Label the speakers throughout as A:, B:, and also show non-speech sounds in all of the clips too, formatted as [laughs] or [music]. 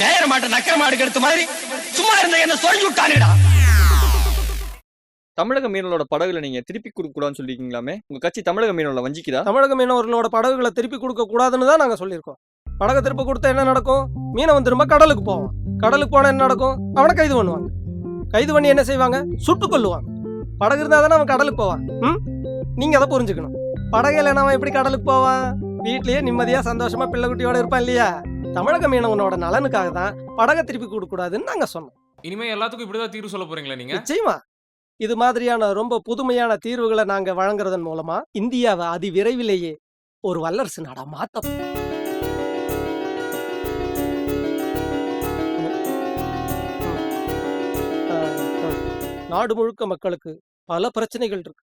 A: நேர மாட்ட நக்கர மாடு எடுத்த மாதிரி சும்மா இருந்த என்ன சொல்லி விட்டானுடா.
B: தமிழக மீனவர்களோட படகுல நீங்க திருப்பி கொடுக்க கூடாதுன்னு சொல்லிருக்கீங்களாமே? உங்க கட்சி தமிழக மீனவர்களை வஞ்சிக்குதா?
C: தமிழக மீனவர்களோட படகுகளை திருப்பி கொடுக்க கூடாதுன்னு தான் நாங்க சொல்லியிருக்கோம். படகை திருப்பி கொடுத்தா என்ன நடக்கும்? மீனவன் திரும்ப கடலுக்கு போவான் கடலுக்கு போனா என்ன நடக்கும்? அவனை கைது பண்ணுவாங்க. கைது பண்ணி என்ன செய்வாங்க? சுட்டு கொல்லுவாங்க. படகு இருந்தா தானே அவன் கடலுக்கு போவான். ம்? நீங்க அதை புரிஞ்சுக்கணும். படகு இல்லைன்னா அவன் எப்படி கடலுக்கு போவான்? வீட்லயே நிம்மதியா சந்தோஷமா பிள்ளை குட்டியோட இருப்பான் இல்லையா? தமிழக மீனவனோட நலனுக்காக தான் படகை திருப்பி கொடுக்க கூடாதுன்னு நாங்க சொன்னோம்.
D: இனிமே எல்லாத்துக்கும் இப்படிதான் தீர்வு சொல்ல போறீங்களா நீங்க?
C: நிச்சயமா. இது மாதிரியான ரொம்ப புதுமையான தீர்வுகளை நாங்க வழங்குறதன் மூலமா இந்தியாவை அதி விரைவிலேயே ஒரு வல்லரசு நாடா மாத்த நாடு முழுக்க மக்களுக்கு பல பிரச்சனைகள் இருக்கு.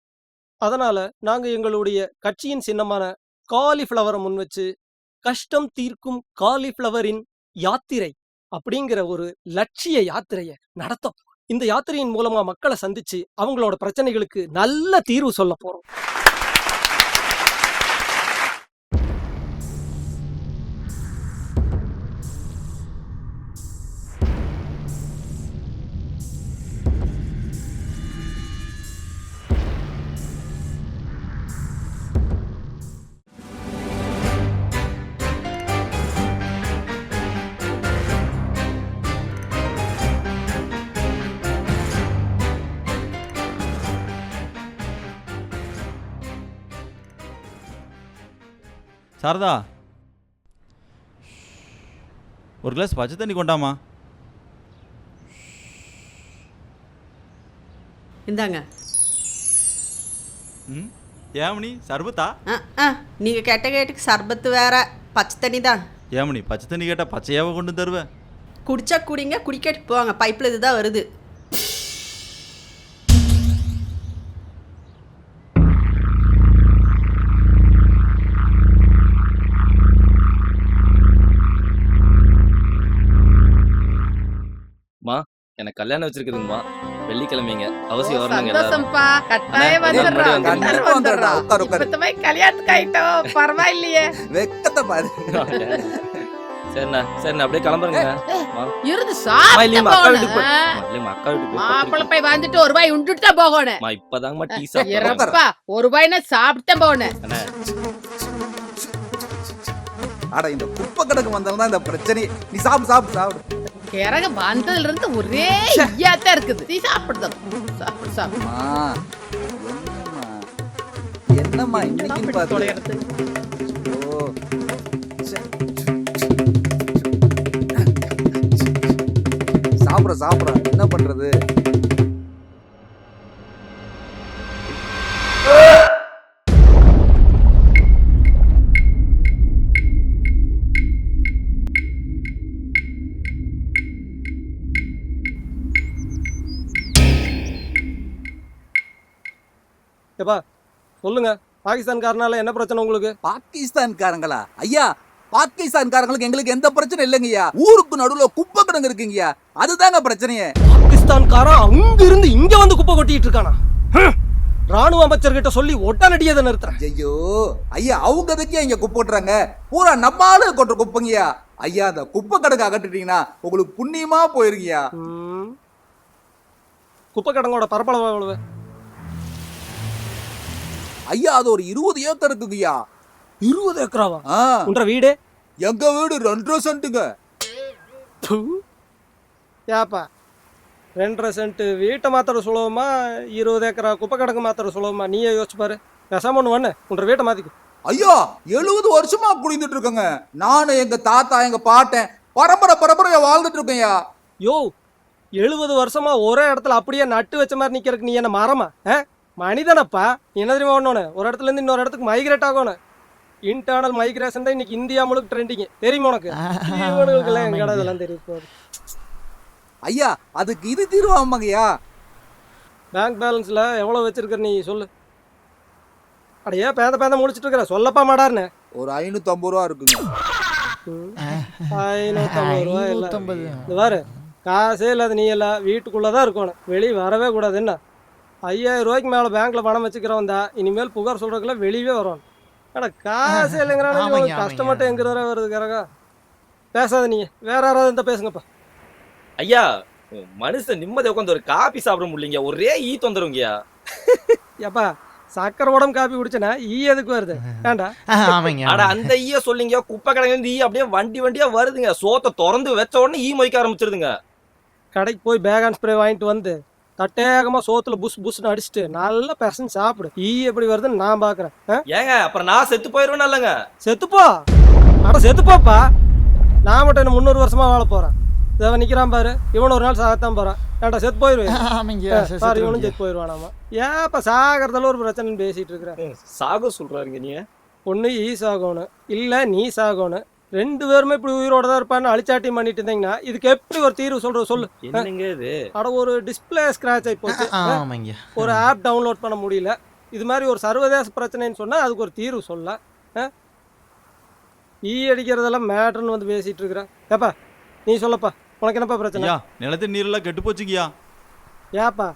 C: அதனால நாங்க எங்களுடைய கட்சியின் சின்னமான காலிஃப்ளவரை முன் வச்சு கஷ்டம் தீர்க்கும் காலிஃப்ளவரின் யாத்திரை அப்படிங்கிற ஒரு லட்சிய யாத்திரையை நடத்த இந்த யாத்திரையின் மூலமா மக்களை சந்திச்சு அவங்களோட பிரச்சனைகளுக்கு நல்ல தீர்வு சொல்ல போறோம்.
E: சாரதா. ஒரு கிளாஸ் பச்சை தண்ணி கொண்டாமா
F: இந்தாங்க.
E: ம் ஏமணி சர்பத்தா?
F: ஆ ஆ நீங்கள் கெட்ட கேட்டுக்கு சர்பத்து வேற பச்சை தண்ணி தான்.
E: ஏமணி பச்சை தண்ணி கேட்டால் பச்சையாவை கொண்டு தருவேன்
F: குடிச்சா குடிங்க குடிக்கட்டு போவாங்க பைப்பில் இதுதான் வருது.
B: எனக்கு கல்யாணம் வச்சிருக்குதுங்கம்மா வெள்ளிக்கிழமைங்க. அவசியம் வரணுங்க
G: சந்தோஷம்ப்பா. கட்டாயம் வந்துடுறோம். கட்டாயம்
H: வந்துடுறோம். உட்காரு, உட்காரு.
G: இப்பத்த போய் கல்யாணத்துக்கு ஆயிட்டோம். பரவாயில்லையே.
H: வெக்கத்தை பாரு.
B: சரிண்ணா சரிண்ணா அப்படியே கிளம்புறேங்க.
G: இருந்து சாப்பிட்டு
B: இல்லையம்மா, அக்கா வீட்டுக்கு போய்- அம்மா, இல்லைம்மா, அக்கா வீட்டுக்கு போய்
G: மாப்பிள்ளை. போய் வந்துட்டு ஒரு ரூபாய் உண்டுட்டு தான் போகணும்.
B: அம்மா, இப்பதாங்கம்மா டீ சாப்பிட்றேன்
G: இறப்பா ஒரு ரூபாய்னா சாப்பிட்டு போகணும்.
B: அண்ணா.
H: அட இந்த குப்பை கணக்கு வந்தாலும் தான் இந்த பிரச்சனை நீ சாப்பிடு சாப்பிடு சாப்பிடு.
G: கிறக வந்ததுல இருந்து ஒரே ஐயாத்தான் இருக்குது. நீ சாப்பிடுதான் சாப்பிடு. சாப்பிடு
H: என்னம்மா? இன்னைக்கு
G: தொலைகிறது.
H: சாப்பிட சாப்பிட. என்ன பண்றது?
C: ஏப்பா சொல்லுங்க. பாகிஸ்தான்காரனால என்ன பிரச்சனை உங்களுக்கு?
H: பாகிஸ்தான்காரங்களா? ஐயா பாகிஸ்தான்காரங்களுக்கு எங்களுக்கு எந்த பிரச்சனை இல்லைங்கய்யா. ஊருக்கு நடுவுல குப்பை கிடங்கு இருக்குங்கய்யா. அதுதாங்க பிரச்சனையே.
C: பாகிஸ்தான்காரன் அங்க இருந்து இங்க வந்து குப்பை கொட்டிட்டு இருக்கானா. ராணுவ அமைச்சர்கிட்ட சொல்லி ஒட்டனடியதை நிறுத்துறேன்.
H: ஐயோ ஐயா அவங்க எதுக்கு இங்க குப்பை கொட்டுறாங்க? பூரா நம்ம ஆளு கொட்டுற குப்பைங்கய்யா. ஐயா அந்த குப்பை கிடங்கு அகற்றிட்டீங்கன்னா உங்களுக்கு புண்ணியமா போயிருங்கய்யா.
C: குப்பை கடங்கோட பரப்பளவு எவ்வளவு?
H: ஐயா அது ஒரு இருபது ஏக்கர் இருக்குங்கய்யா
C: இருபது ஏக்கராவா?
H: ஆ,
C: உன்ற வீடு?
H: எங்க வீடு ரெண்டரை சென்ட்டுங்க.
C: ப்பு. ஏப்பா ரெண்டரை சென்ட் வீட்டை மாத்திர சுலபமா இருபது ஏக்கரா குப்பை கிடங்கு மாத்திர சுலபமா? நீயே யோசிச்சு பாரு. பேசாம ஒன்று பண்ணு. உன்ற வீட்டை மாத்திக்க.
H: ஐயா எழுபது வருஷமா குடிந்துட்டு இருக்கேங்க. நானும் எங்க தாத்தா எங்க பாட்டன் பரம்பரை பரம்பரையா வாழ்ந்துட்டு இருக்கேன்யா
C: யோ எழுபது வருஷமா ஒரே இடத்துல அப்படியே நட்டு வச்ச மாதிரி நிக்கிறதுக்கு நீ என்ன மரமா? ஆ? மனிதனப்பா. நீ என்ன தெரியுமா ஒண்ணு ஒரு இடத்துல இருந்து இன்னொரு இடத்துக்கு மைக்ரேட் ஆகணும் இன்டர்னல் மைக்ரேஷன் தான் இன்னைக்கு இந்தியா முழுக்க ட்ரெண்டிங் தெரியுமா உனக்கு? எங்கடா இதெல்லாம் தெரியும்
H: ஐயா அதுக்கு இது தீர்வாமாங்கய்யா
C: பேங்க் பேலன்ஸ்ல எவ்வளவு வச்சிருக்க நீ சொல்லு. அடையே பேந்த பேந்த முடிச்சிட்டு இருக்கிற? சொல்லப்பா மாடாருன்னு
H: ஒரு ஐநூத்தி ஐம்பது ரூபா இருக்குங்க.
C: ஐநூத்தம்பது ரூபா இல்ல. பாரு. காசே இல்லாத நீ எல்லாம் வீட்டுக்குள்ளதான் இருக்கணும். வெளியே வரவே கூடாது என்ன ஐயாயிரம் ரூபாய்க்கு மேல பேங்க்ல பணம் வச்சுக்கிறவன் தான் இனிமேல் புகார் சொல்றதுக்குலாம் வெளியவே வரணும் அட காசே இல்லைங்கிறானு கஷ்டப்பட்டு எங்க வர வருது கரகா. பேசாத நீங்க வேற யாராவது இருந்தா பேசுங்கப்பா.
A: ஐயா மனுஷன் நிம்மதி உட்காந்து ஒரு காபி சாப்பிட முடியலங்க. ஒரே ஈ தொந்தருங்கய்யா
C: ஏப்பா சக்கரை உடம்பு காப்பி குடிச்சனா ஈ எதுக்கு வருது? வேண்டா.
I: ஆமாங்க
A: ஆனா அந்த ஈய சொல்லிங்க குப்பை கிடங்கு இருந்து ஈ அப்படியே வண்டி வண்டியா வருதுங்க. சோத்தை திறந்து வச்ச உடனே ஈ மொய்க்க ஆரம்பிச்சிருதுங்க.
C: கடைக்கு போய் பேகான் ஸ்ப்ரே வாங்கிட்டு வந்து தட்டேகமா சோத்துல புஷ் புஷ்னு அடிச்சுட்டு நல்லா பெசன் சாப்பிடு. ஈ எப்படி வருதுன்னு நான் பாக்குறேன். ஆ?
A: ஏங்க அப்புறம் நான் செத்து போயிருவேன் இல்லைங்க?
C: செத்துப்போ. அட செத்துப்போப்பா. நான் மட்டும் என்ன முந்நூறு வருஷமா வாழ போறேன். இதை நிக்கிறான் பாரு. இவன் ஒரு நாள் சாகத்தான் போறான். ஏன்டா செத்து போயிருவேன் [laughs]
I: ஆமாங்க
C: பாரு இவனும் செத்து போயிருவானாமா ஏன்ப்பா சாகிறதுல ஒரு பிரச்சனைன்னு பேசிட்டு இருக்கிற
A: சாக சொல்றாருங்க நீங்க
C: ஒன்று ஈ சாகணும் இல்லை நீ சாகணும் ரெண்டு பேருமே இப்படி உயிரோட தான் இருப்பான்னு அழிச்சாட்டியம் பண்ணிட்டு இருந்தீங்கன்னா இதுக்கு எப்படி ஒரு தீர்வு சொல்ற சொல்லு?
A: என்னங்க இது?
C: அட ஒரு டிஸ்பிளே ஸ்கிராச் ஆகி போச்சு.
I: ஆமாங்க.
C: ஒரு ஆப் டவுன்லோட் பண்ண முடியல. இது மாதிரி ஒரு சர்வதேச பிரச்சனைன்னு சொன்னா அதுக்கு ஒரு தீர்வு சொல்ல. ஆ? ஈ அடிக்கிறதெல்லாம் மேட்டர்னு வந்து பேசிட்டு இருக்கிற. ஏப்பா நீ சொல்லப்பா. உனக்கு என்னப்பா பிரச்சனை?
E: ஐயா நிலத்து நீரெல்லாம் கெட்டு போச்சுங்கய்யா.
C: ஏப்பா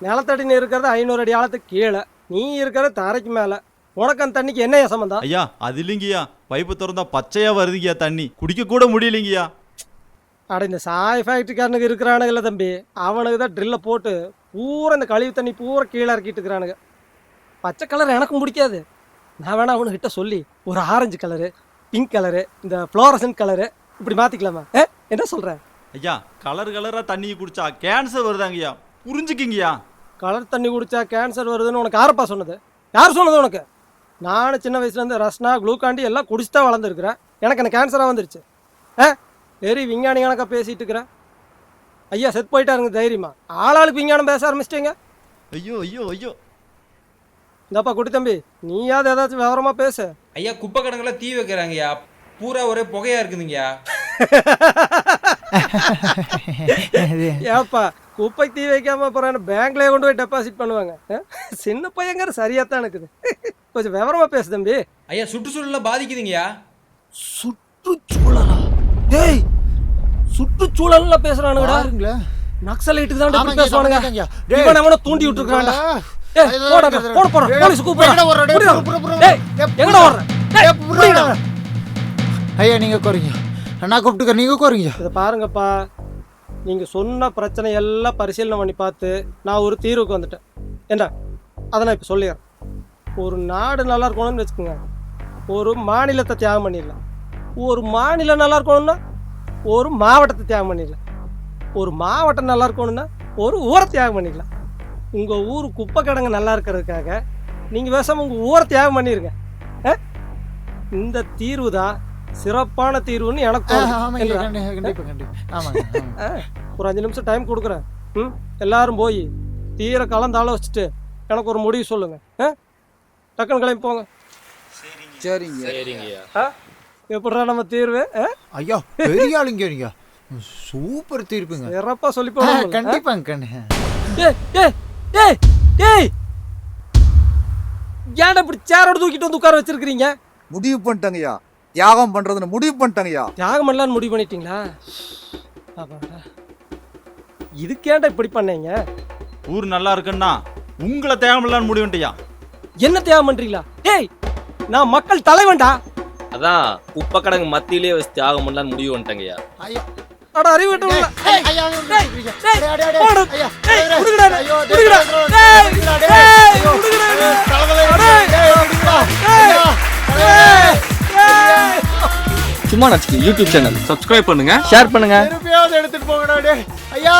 C: நிலத்தடி நீர் இருக்கிறது ஐநூறு அடி ஆழத்துக்கு கீழே. நீ இருக்கிற தரைக்கு மேலே. உனக்கு அந்த தண்ணிக்கு என்ன சம்மந்தம்
E: ஐயா அது இல்லைங்கய்யா. பைப்பு திறந்தா பச்சையா வருதுங்கய்யா தண்ணி. குடிக்க கூட முடியலைங்கய்யா.
C: அட இந்த சாய் ஃபேக்ட்ரிக்காரனுக்கு இருக்கிறானுங்கல்ல தம்பி. அவனுக்கு தான் ட்ரில்லை போட்டு பூரா இந்த கழிவு தண்ணி பூரா கீழே இறக்கிட்டு இருக்கிறானுங்க. பச்சை கலர் எனக்கும் பிடிக்காது. நான் வேணா அவனுக்கிட்ட சொல்லி ஒரு ஆரஞ்சு கலரு பிங்க் கலரு இந்த ஃப்ளோரசன் கலரு இப்படி மாற்றிக்கலாமா ஏ என்ன சொல்கிற
E: ஐயா கலர் கலரா தண்ணி குடிச்சா கேன்சர் வருதாங்கய்யா. புரிஞ்சுக்கிங்கய்யா.
C: கலர் தண்ணி குடிச்சா கேன்சர் வருதுன்னு உனக்கு யாரப்பா சொன்னது. யார் சொன்னது உனக்கு? நானும் சின்ன வயசுலேருந்து ரஸ்னா குளூக்காண்டி எல்லாம் குடிச்சு தான் வளர்ந்துருக்குறேன். எனக்கு என்ன கேன்சராக வந்துருச்சு. ஆ? வெறி விஞ்ஞானி கணக்காக பேசிட்டு இருக்கிறேன். ஐயா செத்து போயிட்டாருங்க தைரியமா. ஆளாளுக்கு விஞ்ஞானம் பேச ஆரம்பிச்சிட்டீங்க.
E: ஐயோ ஐயோ ஐயோ.
C: இந்தப்பா குட்டி தம்பி நீயாவது ஏதாச்சும் விவரமா பேசு.
J: ஐயா குப்பை கிடங்குல தீ வைக்கிறாங்கய்யா. பூரா ஒரே புகையா இருக்குதுங்கய்யா.
C: ஏப்பா குப்பை தீ வைக்காம அப்புறம் பேங்க்லயே கொண்டு போய் டெபாசிட் பண்ணுவாங்க. ஆ? சின்ன பையங்கிற சரியா தான் இருக்குது. கொஞ்சம் விவரமா பேசு தம்பி.
J: ஐயா சுற்றுச்சூழல பாதிக்குதுங்கய்யா.
C: சுற்றுச்சூழலா? டேய் சுற்றுச்சூழல்ல பேசுறானுங்கடா. நக்சலைட்டுக்கு தான் இப்படி பேசுவானுங்க. இவன் அவனை தூண்டி விட்டுருக்கான்டா ஏய் போடா போட போற போலீஸ் கூப்பிடுறா. டேய் எங்கடா ஓடுற டேய் புடிடா.
I: ஐயா நீங்க குறைங்க நான் கூப்பிட்டுக்க நீங்க குறைங்க
C: இதை பாருங்கப்பா. நீங்க சொன்ன பிரச்சனை எல்லாம் பரிசீலனை பண்ணி பார்த்து நான் ஒரு தீர்வுக்கு வந்துட்டேன். ஏண்டா? அதை நான் இப்போ சொல்லிடுறேன் ஒரு நாடு நல்லா இருக்கணும்னு வச்சுக்கோங்க. ஒரு மாநிலத்தை தியாகம் பண்ணிடலாம். ஒரு மாநிலம் நல்லா இருக்கணும்னா ஒரு மாவட்டத்தை தியாகம் பண்ணிடலாம். ஒரு மாவட்டம் நல்லா இருக்கணும்னா ஒரு ஊரை தியாகம் பண்ணிடலாம். உங்கள் ஊர் குப்பை கிடங்கு நல்லா இருக்கிறதுக்காக நீங்கள் பேசாமல் உங்கள் ஊரை தியாகம் பண்ணிருங்க. ஆ? இந்த தீர்வு தான் சிறப்பான தீர்வுன்னு எனக்கு. ஒரு அஞ்சு நிமிஷம் டைம் கொடுக்குறேன். ம்? எல்லாரும் போய் தீர கலந்து ஆலோசிச்சுட்டு எனக்கு ஒரு முடிவு சொல்லுங்க. ஆ? டக்குன்னு கிளம்பி போங்க.
H: சரிங்க.
A: சரிங்கய்யா
C: எப்படிடா நம்ம தீர்வு? ஆ?
I: ஐயா பெரிய ஆளுங்க நீங்க. சூப்பர் தீர்ப்புங்க.
C: சிறப்பா சொல்லி
I: ஆ,
C: போடுங்க
I: கண்டிப்பாங்க கண்டி
C: ஏய் ஏய் ஏய் ஏய்! ஏன்டா இப்படி சேரோட தூக்கிட்டு வந்து உட்கார வச்சிருக்கிறீங்க?
H: முடிவு பண்ணிட்டேங்கய்யா தியாகம் பண்றதுன்னு முடிவு பண்ணிட்டேங்கய்யா
C: தியாகம் பண்ணலான்னு முடிவு பண்ணிட்டீங்களா? அப்பாடா. இதுக்கேன்டா இப்படி பண்ணீங்க?
E: ஊர் நல்லா இருக்குன்னா உங்களை தேவையில்லான்னு முடிவுன்ட்டியா
C: என்ன தியாகம் பண்றீங்களா? டேய் நான் மக்கள் தலைவன்டா.
A: அதான் குப்பை கிடங்கு மத்தியிலே வச்சு தியாகம் பண்ணலான்னு முடிவு பண்ணிட்டேங்கய்யா.
I: ஐயா.
C: அட அறிவு விட்டு டேய், டேய், போடு. டேய்.
I: டேய்,
C: டேய், டேய், டேய்,
I: டேய்.
B: சும்மா நச்சுக்கு யூடியூப் சேனல்
D: சப்ஸ்கிரைப் பண்ணுங்க.
B: ஷேர் பண்ணுங்க.
I: எடுத்துட்டு போங்கடா டேய். ஐயா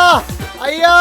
I: ஐயா.